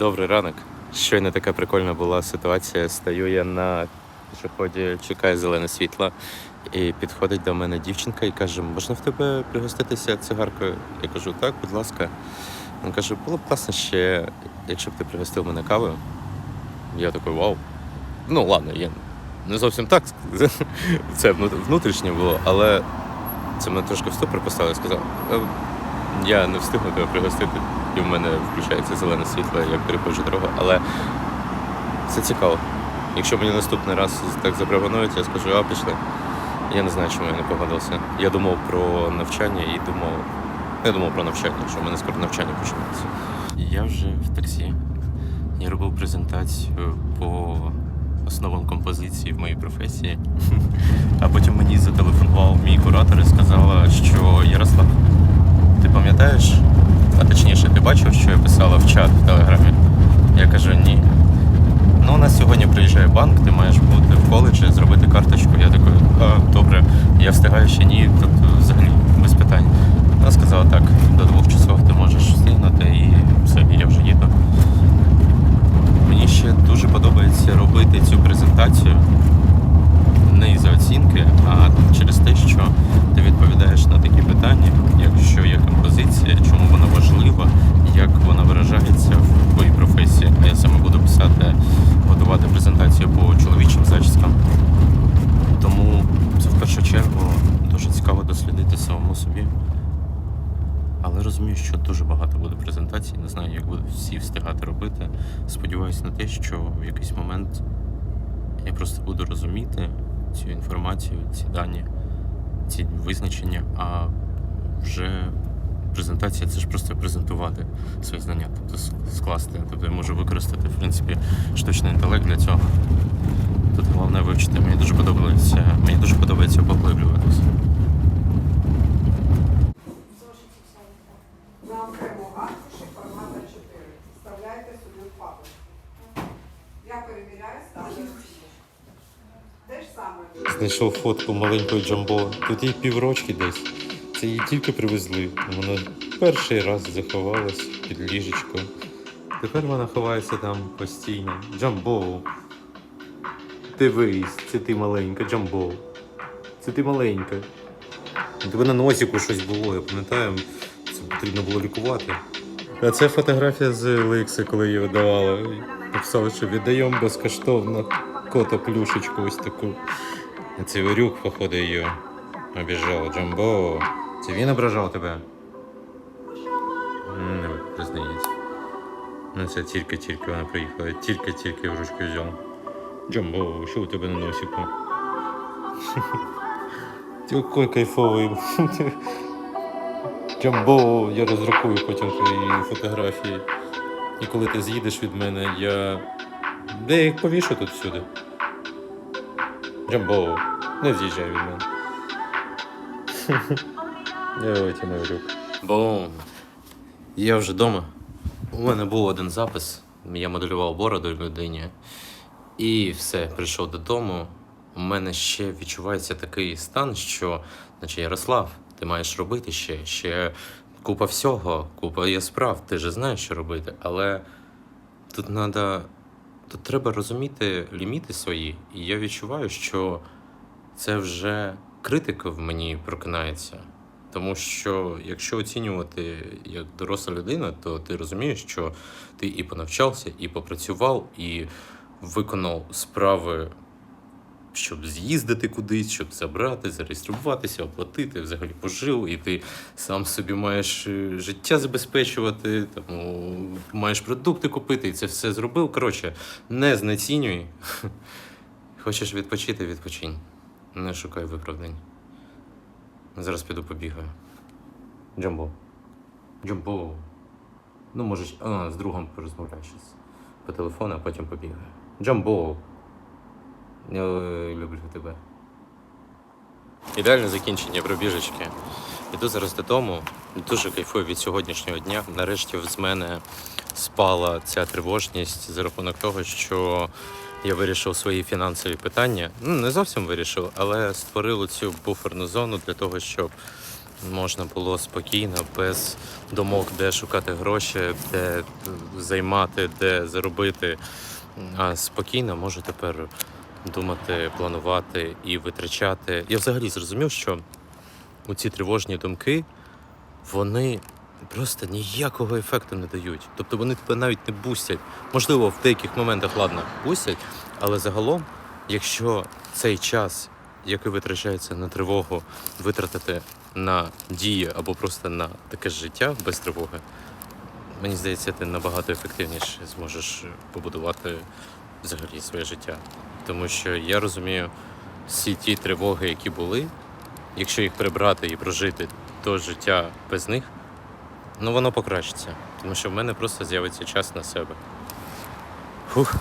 Добрий ранок. Щойно така прикольна була ситуація. Стою я на пішоході, чекаю зелене світло, і підходить до мене дівчинка і каже: можна в тебе пригоститися цигаркою? Я кажу, так, будь ласка. Він каже, було б класно ще, якщо б ти пригостив мене кавою. Я такий вау. Ну, ладно, я не зовсім так. Це внутрішнє було, але це мене трошки в ступор поставило і сказав. «Е, Я не встигну тебе пригостити, і в мене включається зелене світло, я переходжу дорогу, але це цікаво. Якщо мені наступний раз так запропонують, я скажу, а пішли. Я не знаю, чому я не погодився. Я думав про навчання і думав. Я думав про навчання, що в мене скоро навчання починається. Я вже в таксі. Я робив презентацію по основам композиції в моїй професії. А потім мені зателефонував мій куратор і сказала, що Ярослав, ти пам'ятаєш, а точніше, ти бачив, що я писала в чат в Телеграмі? Я кажу, ні. Ну, у нас сьогодні приїжджає банк, ти маєш бути в коледжі, зробити карточку. Я такий, а, добре, я встигаю ще ні, тобто взагалі без питань. Вона сказала так, до двох часов ти можеш встигнути і все, я вже їду. Мені ще дуже подобається робити цю презентацію не із-за оцінки, а через те, що ти відповідаєш на такі питання, як що є композиція, чому вона важлива, як вона виражається в твоїй професії. А я саме буду писати, готувати презентацію по чоловічим зачіскам. Тому це в першу чергу дуже цікаво дослідити собі. Але розумію, що дуже багато буде презентацій, не знаю, як будуть всі встигати робити. Сподіваюся на те, що в якийсь момент я просто буду розуміти цю інформацію, ці дані, ці визначення, а вже презентація це ж просто презентувати свої знання, тобто скласти. Тобто я можу використати, в принципі, штучний інтелект для цього. Тут головне вивчити. Мені дуже подобається, мені дуже подобається поглиблюватися. На окремо аркуші формата 4. Вставляйте собі в папку. Я перевіряю, ставлю. Те ж саме. Знайшов фотку маленької Джамбо. Тут їй піврочки десь. Це її тільки привезли. Вона перший раз заховалась під ліжечкою. Тепер вона ховається там постійно. Джамбо. Дивись, це ти маленька, Джамбо. Це ти маленька. У тебе на носіку щось було, я пам'ятаю, потрібно було лікувати. А це фотографія з Лекси, коли її видавали. Написали, що віддаємо безкоштовно кота плюшечку ось таку. А Цей Орюк, походу, її обіжав. Джамбо. Це він ображав тебе? Не признається. Ну це тільки-тільки вона приїхала. Тільки-тільки в ручку взяв. Джамбо, що у тебе на носику? Ти який кайфовий. Джамбо, я роздрукую потім твої фотографії. І коли ти з'їдеш від мене, я. Де я їх повішу тут всюди? Джамбо, не з'їжджай від мене. Я витягнув рук. Бум. Я вже вдома. У мене був один запис. Я моделював бороду людині. І все, прийшов додому. У мене ще відчувається такий стан, що, наче Ярослав, ти маєш робити ще, ще купа всього, купа є справ, ти же знаєш, що робити. Але тут треба. Тут треба розуміти ліміти свої. І я відчуваю, що це вже критика в мені прокинається. Тому що якщо оцінювати як доросла людина, то ти розумієш, що ти і понавчався, і попрацював, і виконав справи, щоб з'їздити кудись, щоб забрати, зареєструватися, оплатити, взагалі пожив, і ти сам собі маєш е, життя забезпечувати, тому маєш продукти купити, і це все зробив. Коротше, не знецінюй. Хочеш відпочити, відпочинь. Не шукай виправдань. Зараз піду побігаю. Джамбо. Джамбо. Ну, може, а, з другом порозмовляю щас по телефону, а потім побігаю. Джамбо. Я е, люблю тебе. Ідеальне закінчення пробіжечки. Іду зараз додому. Дуже кайфую від сьогоднішнього дня. Нарешті з мене спала ця тривожність за рахунок того, що я вирішив свої фінансові питання. Ну, не зовсім вирішив, але створив цю буферну зону для того, щоб можна було спокійно, без думок, де шукати гроші, де займати, де заробити. А спокійно можу тепер думати, планувати і витрачати. Я взагалі зрозумів, що ці тривожні думки вони просто ніякого ефекту не дають. Тобто вони тебе навіть не бустять. Можливо, в деяких моментах ладно бустять, але загалом, якщо цей час, який витрачається на тривогу, витратити на дії або просто на таке життя без тривоги, мені здається, ти набагато ефективніше зможеш побудувати взагалі своє життя. Тому що я розумію, всі ті тривоги, які були, якщо їх прибрати і прожити то життя без них, ну воно покращиться. Тому що в мене просто з'явиться час на себе. Фух.